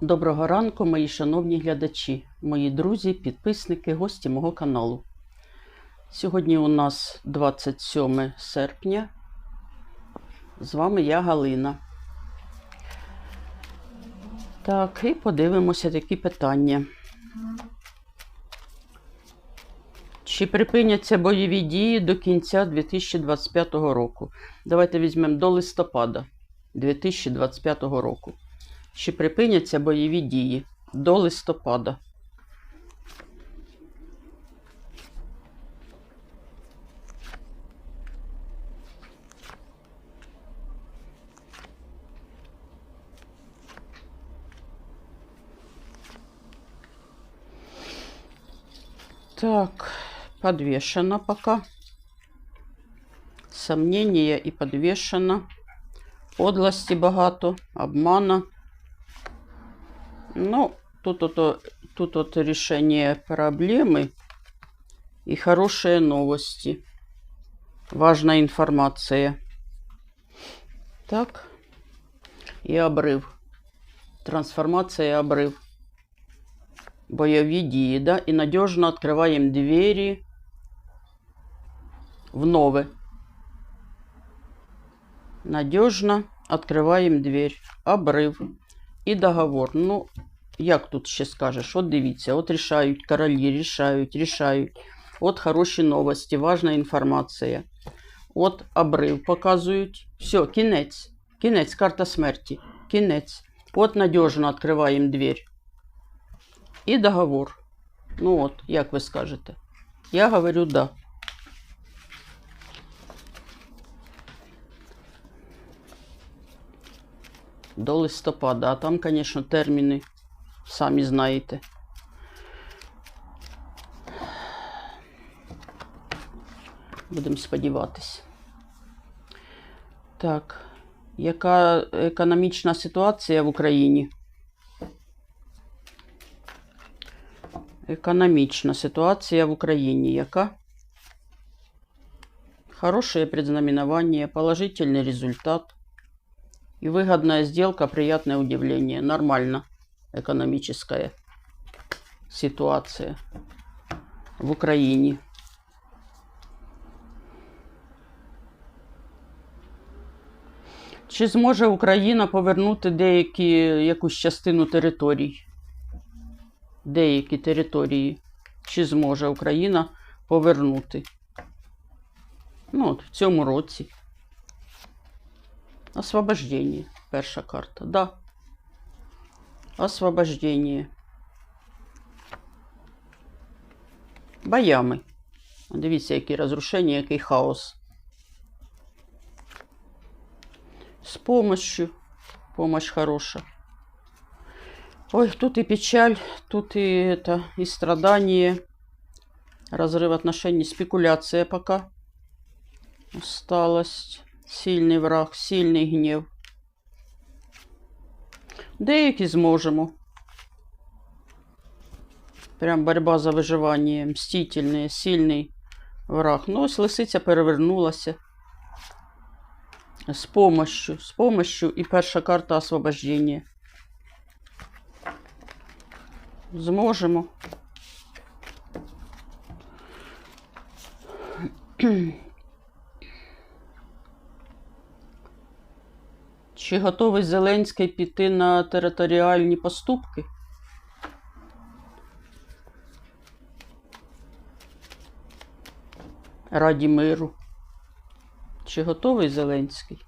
Доброго ранку, мої шановні глядачі, мої друзі, підписники, гості мого каналу. Сьогодні у нас 27 серпня. З вами я Галина. Так, і подивимося такі питання. Чи припиняться бойові дії до кінця 2025 року? Давайте візьмемо до листопада 2025 року. Чи припиняться бойові дії до листопада? Так, подвешено пока. Сомнения и подвешено. Подлості багато, обмана. Ну, тут вот, тут вот решение проблемы и хорошие новости. Важная информация. Так. И обрыв. Трансформация и обрыв. Бойові дії, да? И надежно открываем двери в нове. Надежно открываем дверь. Обрыв. І договор. Ну, як тут ще скажеш? От дивіться, от рішають королі, рішають, рішають. От хороші новості, важна інформація. От обрив показують. Все, кінець. Кінець, карта смерті. Кінець. От надіжно відкриваємо двір. І договор. Ну от, як ви скажете? Я говорю да. До листопада. А там, звісно, терміни, самі знаєте. Будемо сподіватися. Так, яка економічна ситуація в Україні? Економічна ситуація в Україні яка? Хорошее предзнаменование, положительный результат. И выгодная сделка, приятное удивление. Нормально. Экономическая ситуация в Україні. Чи зможе Україна повернути деякі, якусь частину територій? Деякі території. Чи зможе Україна повернути? Ну, от в цьому році. Освобождение. Перша карта. Да. Освобождение. Боями. Дивіться, які розрушення, який хаос. З помощью. Помощь хороша. Ой, тут и печаль, тут и это, и страдание. Разрыв отношений, спекуляция пока. Усталость. Сильний враг, сильний гнів. Деякі зможемо. Прям борьба за виживання. Мстительний, сильний враг. Ну, ось лисиця перевернулася. З помощью. З помощью і перша карта освобождення. Зможемо. Чи готовий Зеленський піти на територіальні поступки? Раді миру. Чи готовий Зеленський?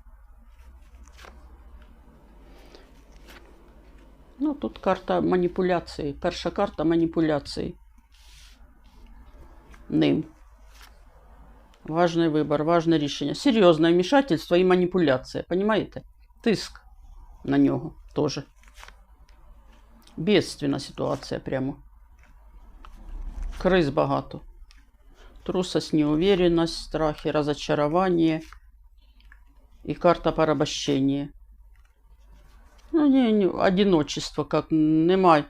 Ну, тут карта маніпуляції. Перша карта маніпуляції. Ним. Важний вибор, важне рішення. Серйозне вмішательство і маніпуляція. Понимаєте? Тиск на нього теж. Бедственна ситуація прямо. Криз багато. Трусость, неуверенность, страхи, разочарование и карта порабощения. Ну, не, не, одиночество, как немає.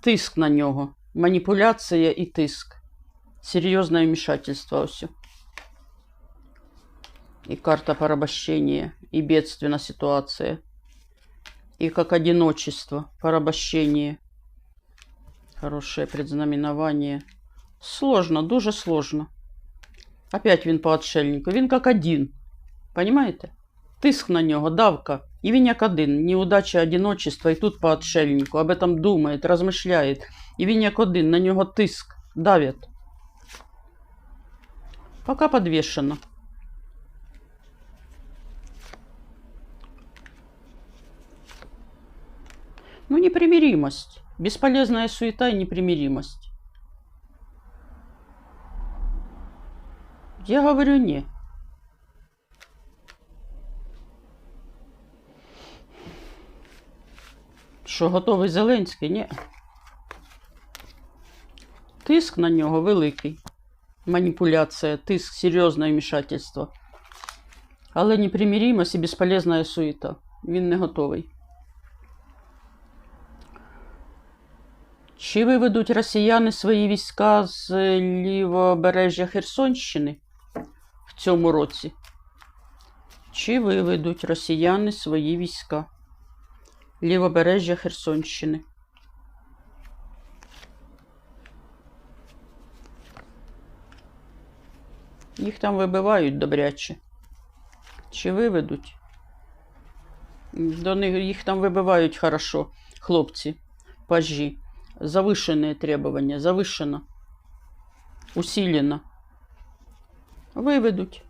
Тиск на нього. Маніпуляція і тиск. Серйозне вмішательство ось. И карта порабощения, и бедственная ситуация. и как одиночество, порабощение. Хорошее предзнаменование. Сложно, дуже сложно. Опять він по отшельнику. Він як один. Понимаєте? Тиск на нього, давка. І він як один. Неудача, одиночество, і тут по отшельнику. Об этом думає, розмишляє. І він як один. На нього тиск. Давят. Пока подвешено. Ну, непримиримость. Бесполезная суета и непримиримость. Я говорю не. Що готовий Зеленський? Ні. Тиск на нього великий. Маніпуляція, тиск, серйозне вмішательство. Але непримиримость і безполезна суета. Він не готовий. Чи виведуть росіяни свої війська з лівобережжя Херсонщини в цьому році? Чи виведуть росіяни свої війська лівобережжя Херсонщини? Їх там вибивають добряче. Чи виведуть? До них їх там вибивають хорошо, хлопці, пажі. Завышенные требования, завышено, усилено. Выведуть.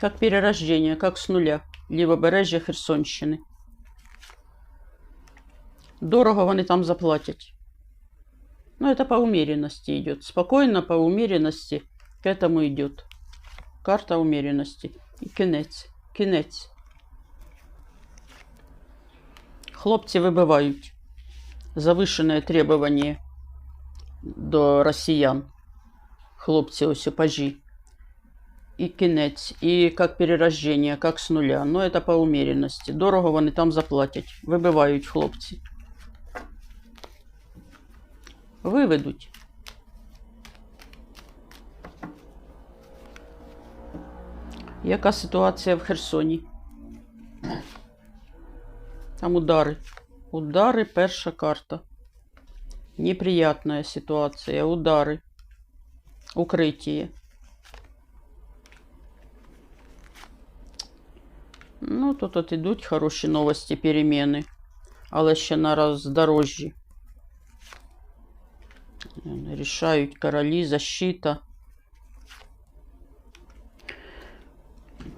Как перерождение, как с нуля. Лівобережжя Херсонщини. Дорого вони там заплатять. Но это по умеренности идет. Спокойно, по умеренности к этому идет. Карта умеренности. І кінець. Кінець. Хлопці вибивають. Завышенное требование до росіян. Хлопці ось пажі. І кінець, і як перерождення, як з нуля. Ну, це по умеренности. Дорого вони там заплатять. Вибивають хлопці. Виведуть. Яка ситуація в Херсоні? Там удари. Удары, перша карта. Неприятная ситуация. Удары. Укрытие. Ну, тут от ідуть хороші новості, переміни. Але ще на роздорожжі. Рішають королі, защита.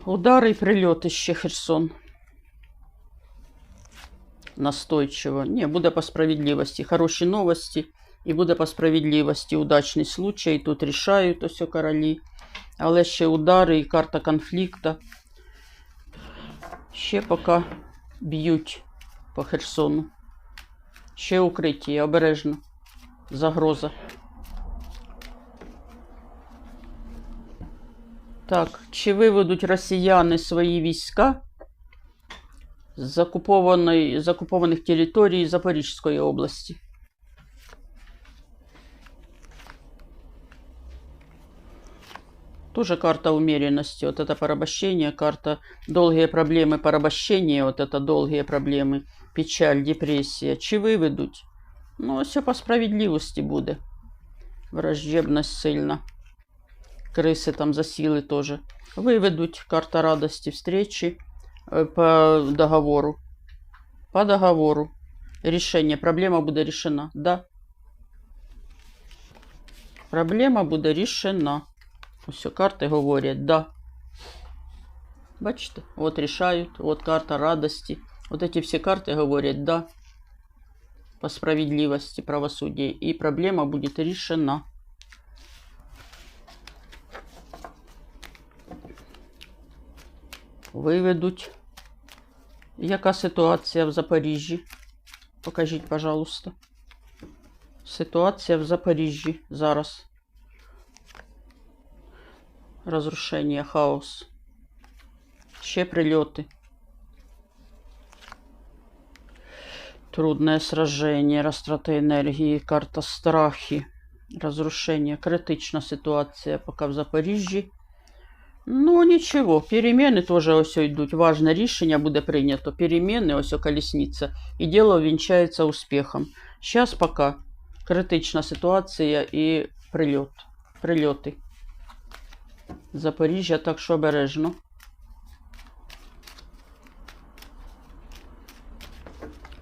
Удари і прильоти ще Херсон настойчиво. Не, буде по справедливості. Хороші новості. І буде по справедливості удачний случай. Тут рішають ось королі. Але ще удари і карта конфлікту. Ще поки б'ють по Херсону. Ще укриття, обережно. Загроза. Так, чи виведуть росіяни свої війська з закупованих територій Запорізької області. Тоже карта умеренности. Вот это порабощение, карта долгие проблемы порабощения, вот это долгие проблемы, печаль, депрессия. Чи виведуть? Ну, все по справедливости буде. Враждебность сильна. Крысы там засіли тоже. Виведуть. Карта радости, встречи. Э, по договору. По договору. Решение. Проблема буде решена. Да. Проблема буде рішена. Ось карти говорять, да. Бачите? От рішають. От карта радості. Вот эти все карты говорят да. По справедливости, правосудия. И проблема будет решена. Виведуть. Яка ситуація в Запоріжжі? Покажіть, пожалуйста. Ситуація в Запоріжжі зараз. Розрушення, хаос. Ще прильоти. Трудное сражение, розтрата енергії, карта страхи, розрушення. Критична ситуація поки в Запоріжжі. Ну, нічого, переміни теж ось йдуть. Важне рішення буде прийнято. Переміни, ось колісниця. І діло вінчається успіхом. Зараз поки критична ситуація і прильот. Прильоти. Запоріжжя, так що обережно.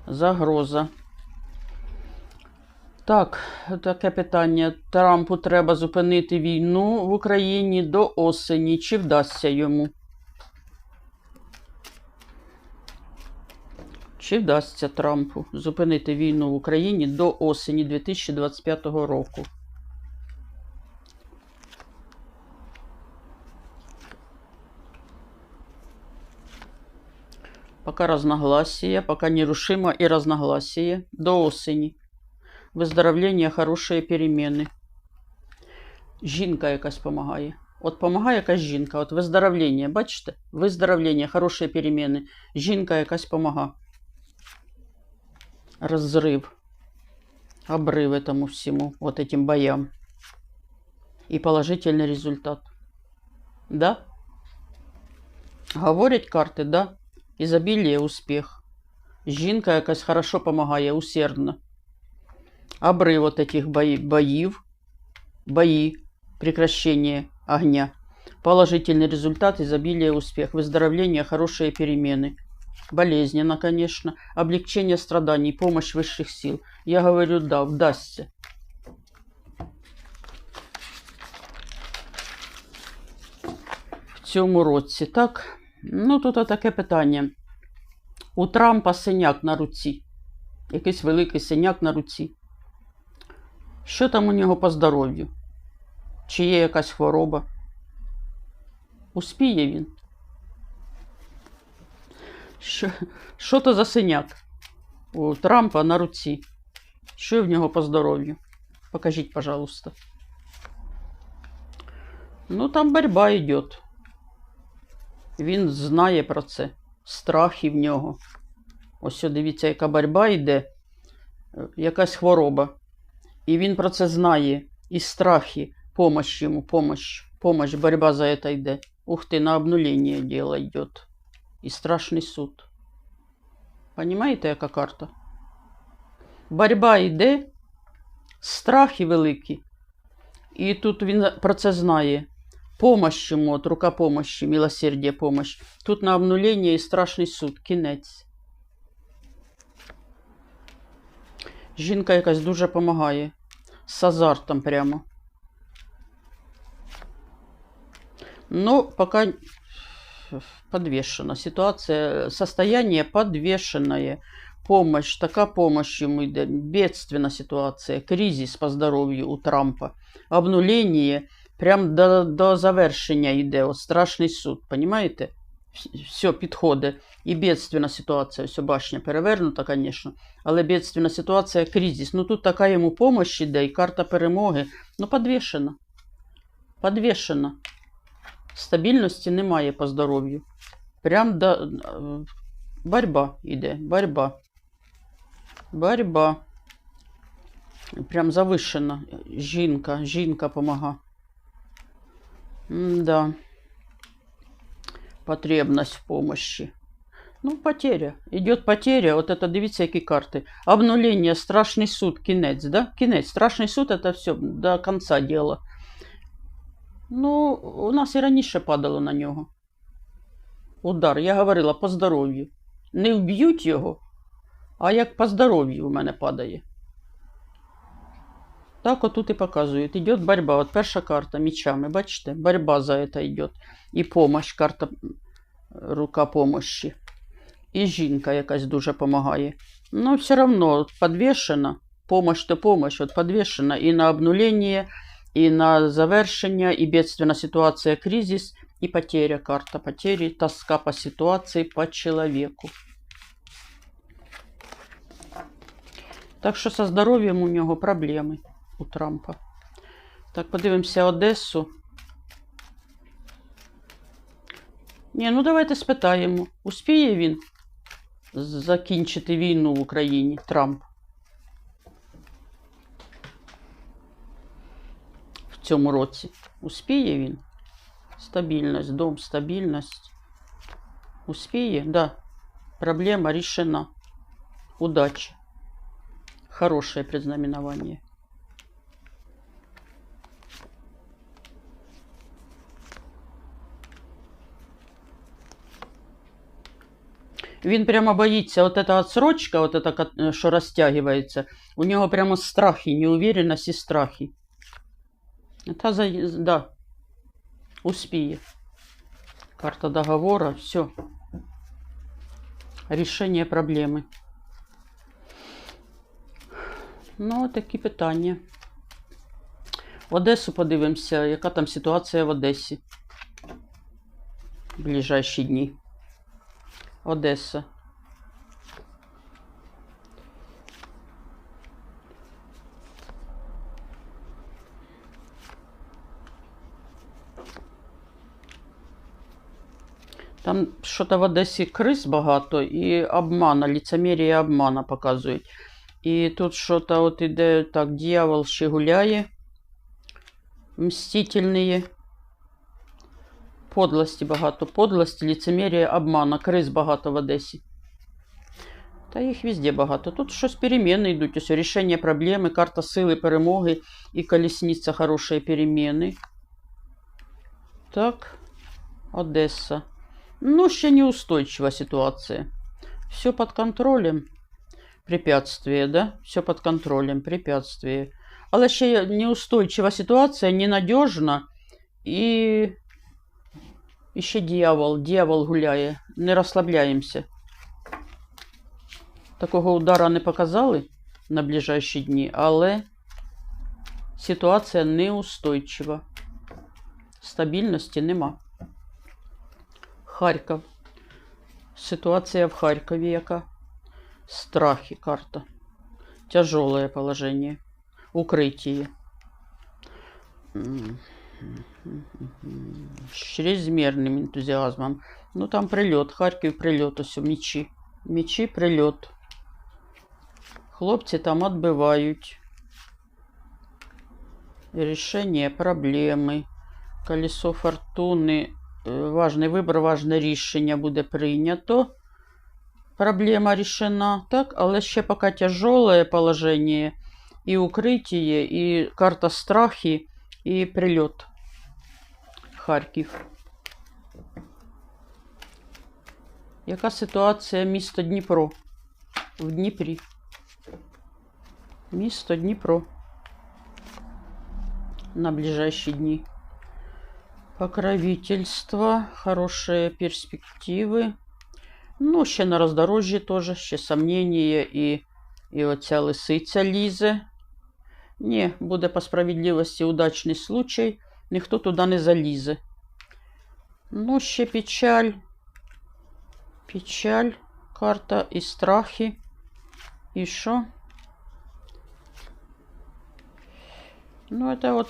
Загроза. Так, таке питання. Трампу треба зупинити війну в Україні до осені. Чи вдасться йому? Чи вдасться Трампу зупинити війну в Україні до осені 2025 року? Пока разногласия, пока нерушимо и разногласия до осені. Виздоровлення, хороші переміни. Жінка якась допомагає. От допомагає якась жінка. От виздоровлення, бачите? Виздоровлення, хороші переміни. Жінка якась допомагає. Розрив. Обрыв этому всему, вот этим боям. И положительный результат. Да? Говорять карти, да? Ізобілія, успіх. Жінка якась хорошо допомагає, усердно. Обрыв вот этих бои, боїв, бои, прекращение огня. Положительный результат, изобилие, успех, выздоровление, хорошие перемены. Болезненно, конечно. Облегчение страданий, помощь высших сил. Я говорю, да, вдасться. В цьому році, так? Ну, тут таке питання. У Трампа синяк на руці. Якийсь великий синяк на руці. Що там у нього по здоров'ю? Чи є якась хвороба? Успіє він? Що, що то за синяк у Трампа на руці? Що в нього по здоров'ю? Покажіть, пожалуйста. Ну, там борьба йде. Він знає про це. Страхи в нього. Ось дивіться, яка борьба йде, Е, якась хвороба. І він про це знає. І страхи, помощь йому, помощь, помощь, борьба за это йде. Ух ти, на обнуление дело йде. І страшний суд. Понимаєте, яка карта? Борьба йде, страхи великі. І тут він про це знає. Помощь йому, от рука помощи, милосердие, помощь. Тут на обнуление і страшний суд, кінець. Жінка якась дуже допомагає. З азартом прямо. Но пока подвешена. Ситуация, состояние подвешенное. Помощь, така помощь ему йде. Бедственна ситуація, кризис по здоров'ю у Трампа. Обнуление прям до, до завершення йде. От страшний суд, понимаете? Все підходить. І бедственна ситуація. Все башня перевернута, звісно. Але бедственна ситуація, кризис. Ну тут така йому помощь іде, і карта перемоги. Ну, подвішена. Подвішена. Стабільності немає по здоров'ю. Прям до... е, борьба йде. Борьба. Борьба. Прям завишена. Жінка. Жінка помага. Да. Потребность в помощи. Ну, потеря. Идет потеря. Вот это, дивіться, які карти. Обнуление, страшний суд, кінець, да? Кінець. Страшний суд это все до конца дела. Ну, у нас і раніше падало на нього. Удар. Я говорила по здоров'ю. Не вб'ють його, а як по здоров'ю у мене падає. Так отут і показують. Идет борьба. От перша карта мечами, бачите? Борьба за это йде. І помощь, карта рука помощі. І жінка якась дуже допомагає. Но все одно подвешена. Помощь то помощь. От подвешена і на обнуление, і на завершення, і бедственна ситуація, кризис, і потеря карта. Потери, тоска по ситуації, по человеку. Так що со здоров'ям у нього проблеми у Трампа. Так, подивимося Одесу. Ні, ну давайте спитаємо, успіє він закінчити війну в Україні Трамп в цьому році? Успіє він? Стабильность, дом, стабильность. Успеє? Да. Проблема решена. Удачи. Хорошее предзнаменование. Він прямо боїться, от эта отсрочка, от эта, що розтягується, у нього прямо страхи, неуверенность і страхи. Та за... да. Успіє. Карта договора, все. Рішення проблеми. Ну, такі питання. В Одесу подивимося, яка там ситуація в Одесі. В ближайші дні. Одеса. Там що-то в Одесі крис багато і обмана, ліцемірія обмана показують. І тут що-то от іде так, дьявол ще гуляє. Мстительні. Подлості багато. Подлості, ліцемірія, обмана. Криз багато в Одесі. Та їх везде багато. Тут щось переміни йдуть. Ось рішення проблеми, карта сили, перемоги і колісниця хорошої переміни. Так, Одеса. Ну, ще неустойчива ситуація. Все під контролем. Препятствие, да? Все під контролем, препятствие. Але ще неустойчива ситуація, ненадіжна і і ще дьявол, дьявол гуляє. Не розслабляємося. Такого удара не показали на ближайші дні, але ситуація неустойчива. Стабільності нема. Харків. Ситуація в Харкові яка? Страхи карта. Тяжелое положение. Укрытие. С чрезмерным энтузиазмом. Ну там прильот. Харків прильот. Ось мечі. Мечі прильот. Хлопці там відбивають. Рішення проблеми. Колесо фортуни. Е, Важний вибір, важне рішення буде прийнято. Проблема решена. Так, але ще поки тяжелое положение. І укриття, і карта страхи, і прильот. Харків. Яка ситуація місто Дніпро? В Дніпрі. Місто Дніпро. На ближайшие дни. Покровительство, хорошие перспективи. Ну, ще на роздорожжі теж, ще сомнення і, і оця лисиця лізе. Ні, буде по справедливості удачний случай, ніхто туди не залізе. Ну, ще печаль. Печаль, карта і страхи. І що? Ну, это вот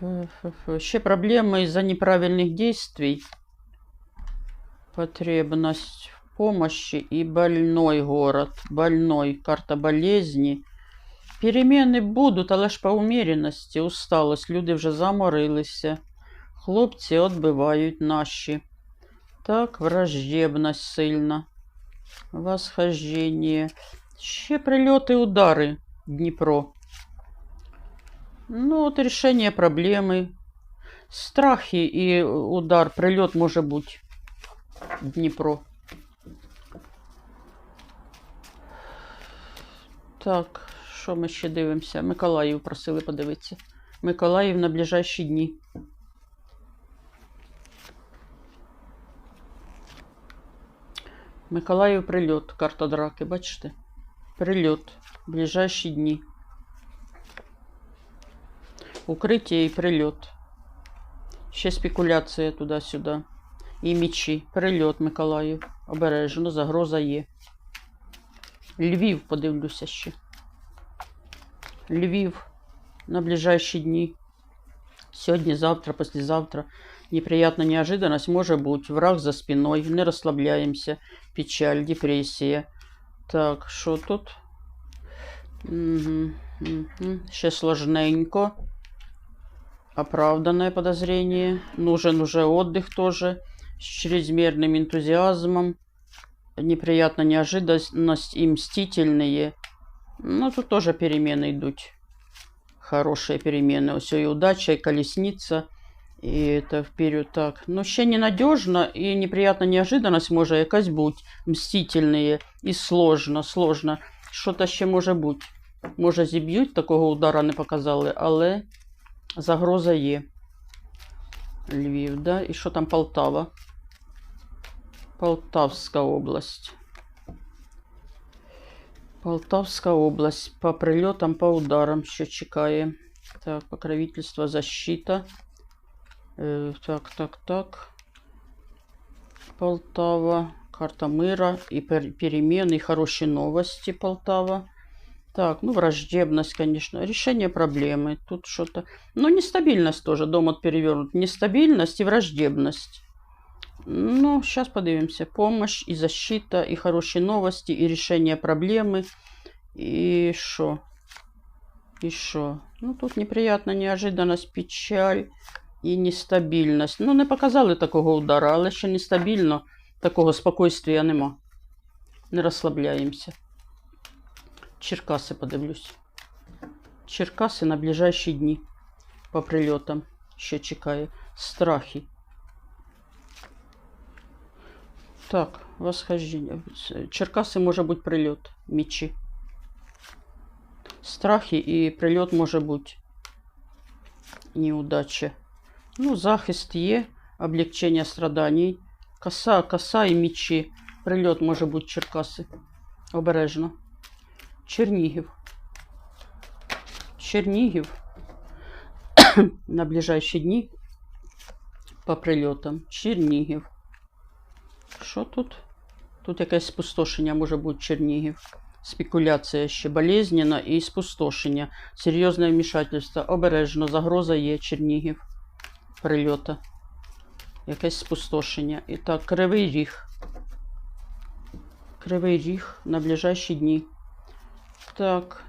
ф-ф-ф, ще проблемы из-за неправильных действий. Потребность в помощи и больной город. Больной. Карта болезни. Перемены будуть, але ж по уміряності, усталость. Люди вже заморилися. Хлопці відбивають наші. Так, враждебність сильна. Восхождение. Ще прильоти, удари. Дніпро. Ну, от рішення проблеми. Страхи і удар, прильот може бути. Дніпро. Так, Що ми ще дивимося? Миколаїв просили подивитися. Миколаїв на ближайші дні. Миколаїв прильот. Карта драки, бачите? Прильот. Ближайші дні. Укриття і прильот. Ще спекуляція туди-сюди. І мічі. Прильот Миколаїв. Обережно, загроза є. Львів, подивлюся ще. Львів на ближайші дні. Сьогодні, завтра, послезавтра. Неприятная неожиданность может быть. Враг за спиной. Не расслабляемся. Печаль, депрессия. Так, що тут? Угу, угу. Ще сложненько. оправданное подозрение. Нужен уже отдых тоже с чрезмерным энтузиазмом. Неприятная неожиданность и мстительные. Ну, тут тоже перемены идут. Хорошие перемены. Все и удача, и колесница. І это вперед так. Ну, ще ненадежно і неприятна неожиданность може якась бути. Мстительні і сложно, сложно. Що-то ще може бути. Може, зіб'ють, такого удара не показали, але загроза є. Львів, да? І що там Полтава? Полтавська область. Полтавська область. По прильотам, по ударам, що чекає. Так, покровительство, защита. Е, так, так, так. Полтава. Карта мира и пер- перемены, и хорошие новости Полтава. Так, ну, враждебность, конечно. Решение проблемы. Тут что-то... Ну, нестабильность тоже. Дом от перевернут. Нестабильность и враждебность. Ну, сейчас подивимся. Помощь и защита, и хорошие новости, и решение проблемы. И что? И что? Ну, тут неприятна неожиданность, печаль і нестабільність. Ну, не показали такого удара, але ще нестабільно. Такого спокійствия нема. Не розслабляємося. Черкаси подивлюсь. Черкаси на ближайші дні по прильотам. Що чекає? Страхи. Так, восхождення. Черкаси може бути прильот. Мічі. Страхи і прильот може бути. Неудача. Ну, захист є, облегчення страданій. Коса, коса і мічі. Прильот може бути Черкаси. Обережно. Чернігів. Чернігів на ближайші дні по прильотам. Чернігів. Що тут? Тут якесь спустошення може бути Чернігів. Спекуляція ще болезненна і спустошення. Серйозне вмішательство. Обережно. Загроза є Чернігів. Прильота. Якесь спустошення. І так, Кривий Ріг. Кривий Ріг на ближайші дні. Так.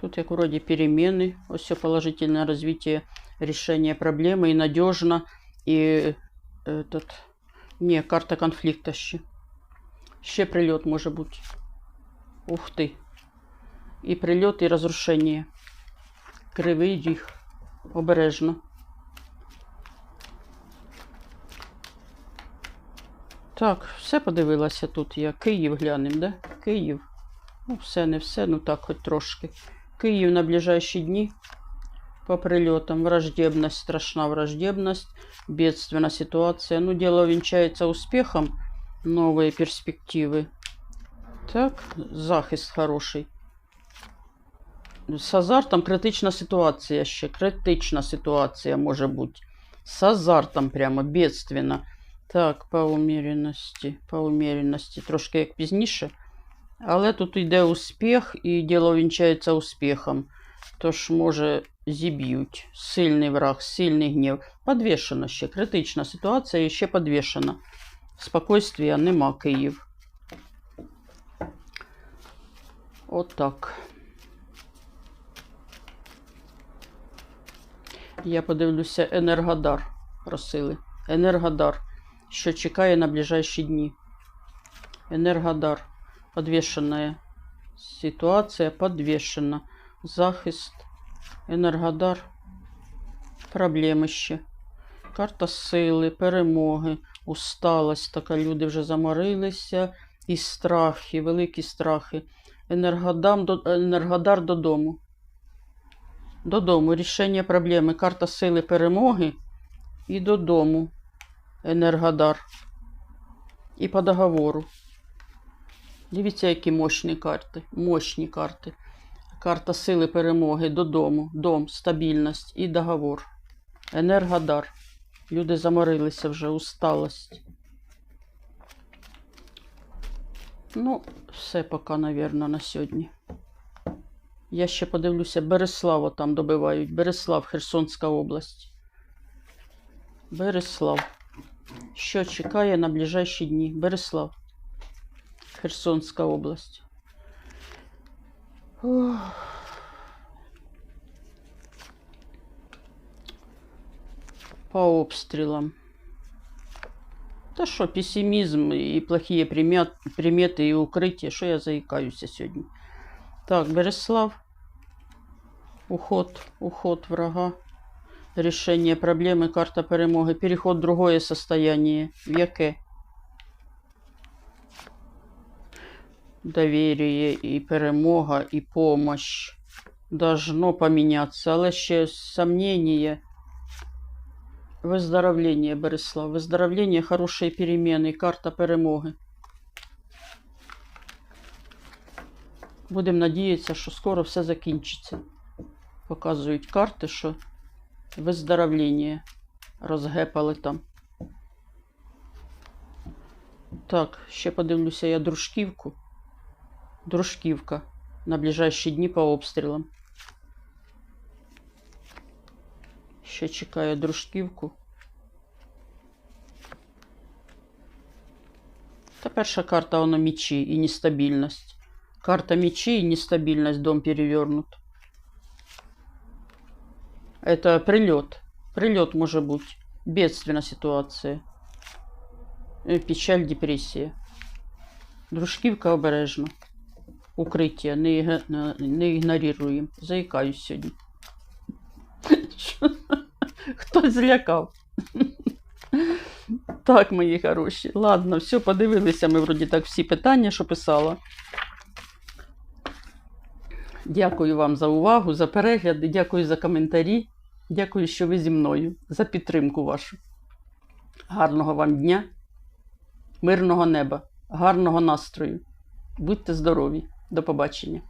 Тут, як вроде, перемены. Все положительное развитие решения проблемы. И надежно. И этот... Не, карта конфликта ще. Ще прильот може бути. Ух ти. І прильот, і розрушення. Кривий ріг. Обережно. Так, все подивилася тут я. Київ глянем, да? Київ. Ну, все, не все, ну так, хоч трошки. Київ на ближайші дні. По прильотам. Враждебность, страшна враждебность. Бедственная ситуация. Ну, дело венчается успехом. Новые перспективы. Так, захист хороший. З азартом критична ситуація ще. Критична ситуація може бути. З азартом прямо бедственно. Так, по уміряності. По уміряності. Трошки як пізніше. Але тут йде успіх, і діло вінчається успіхом. Тож, може, зіб'ють. Сильний враг, сильний гнів. Подвішена ще. Критична ситуація і ще подвішена. Спокойствия нема Київ. Отак. Я подивлюся, Енергодар просили. Енергодар. Що чекає на ближайші дні. Енергодар. Подвішена ситуація. Подвішена. Захист. Енергодар. Проблеми ще. Карта сили, перемоги, усталость. Така люди вже заморилися. І страхи, великі страхи. Енергодам, до- енергодар додому. Додому. Рішення проблеми. Карта сили перемоги. І додому. Енергодар. І по договору. Дивіться, які мощні карти. Мощні карти. Карта сили перемоги додому. Дом, стабільність і договор. Енергодар. Люди заморилися вже, усталость. Ну, все поки, навірно, на сьогодні. Я ще подивлюся, Береслава там добивають. Береслав, Херсонська область. Береслав. Що чекає на ближайші дні? Береслав. Херсонська область. По обстрілам. Та що, песимізм і плохі примет, примети і укриття, що я заїкаюся сьогодні. Так, Береслав. Уход, уход врага. Решение проблеми, карта перемоги. Переход в другое состояние. В яке? Доверие і перемога, і помощь. Должно поменяться, але ще сомнение. Выздоровление, Борислав. Выздоровление, хорошие перемены, карта перемоги. Будемо надіятися, що скоро все закінчиться. Показують карти, що виздоровлення розгепали там. Так, ще подивлюся я дружківку. Дружківка на ближайші дні по обстрілам. Ще чекаю дружківку. Та перша карта воно мічі і нестабільність. Карта мечей и нестабильность, дом перевернут. Это прилет. Прилет может быть. Бедственная ситуация. Э, Печаль, депресія. Дружківка обережно. Укриття. Не, не ігноруємо. Заїкаюсь сьогодні. Хтось злякав. Так, мої хороші. Ладно, все, подивилися ми вроді так всі питання, що писала. Дякую вам за увагу, за перегляди, дякую за коментарі. Дякую, що ви зі мною, за підтримку вашу. Гарного вам дня, мирного неба, гарного настрою. Будьте здорові. До побачення.